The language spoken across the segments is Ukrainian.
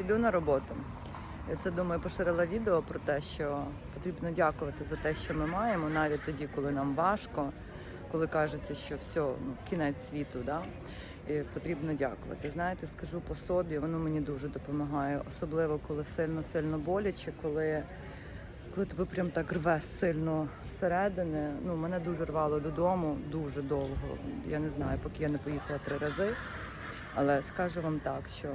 Іду на роботу. Я це думаю, поширила відео про те, що потрібно дякувати за те, що ми маємо, навіть тоді, коли нам важко, коли кажеться, що все, ну, кінець світу, да? і потрібно дякувати. Знаєте, скажу по собі, воно мені дуже допомагає, особливо коли сильно-сильно боляче, коли, коли тебе прям так рве сильно зсередини. Ну, мене дуже рвало додому, дуже довго. Я не знаю, поки я не поїхала три рази. Але скажу вам так, що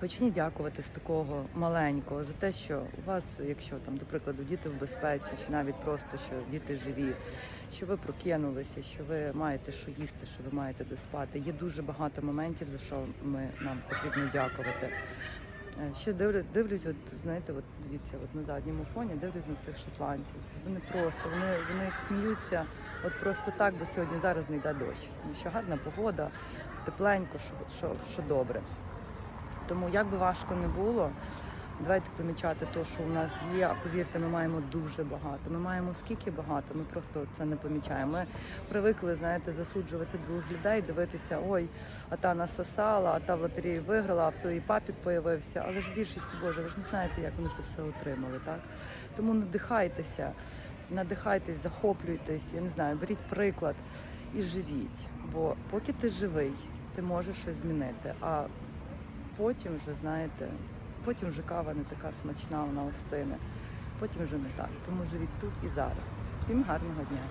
почніть дякувати з такого маленького за те, що у вас, якщо там, до прикладу, діти в безпеці, чи навіть просто що діти живі, що ви прокинулися, що ви маєте що їсти, що ви маєте де спати. Є дуже багато моментів, за що ми нам потрібно дякувати. Е, Ще дивлюсь, дивлюсь, от знаєте, от дивіться, от на задньому фоні дивлюсь на цих шотландців. От Вони просто вони, вони сміються, от просто так, бо сьогодні зараз не йде дощ, тому що гарна погода, тепленько, що, що, що добре. Тому як би важко не було, давайте помічати те, що у нас є. А повірте, ми маємо дуже багато. Ми маємо скільки багато, ми просто це не помічаємо. Ми привикли, знаєте, засуджувати двох людей, дивитися, ой, а та насосала, а та в лотереї виграла, а в той папік появився. Але ж в більшості Боже, ви ж не знаєте, як вони це все отримали, так? Тому надихайтеся, надихайтесь, захоплюйтесь, я не знаю, беріть приклад і живіть. Бо поки ти живий, ти можеш щось змінити. А потім вже, знаєте, потім вже кава не така смачна, вона остине. Потім вже не так. Тому живіть тут і зараз. Всім гарного дня!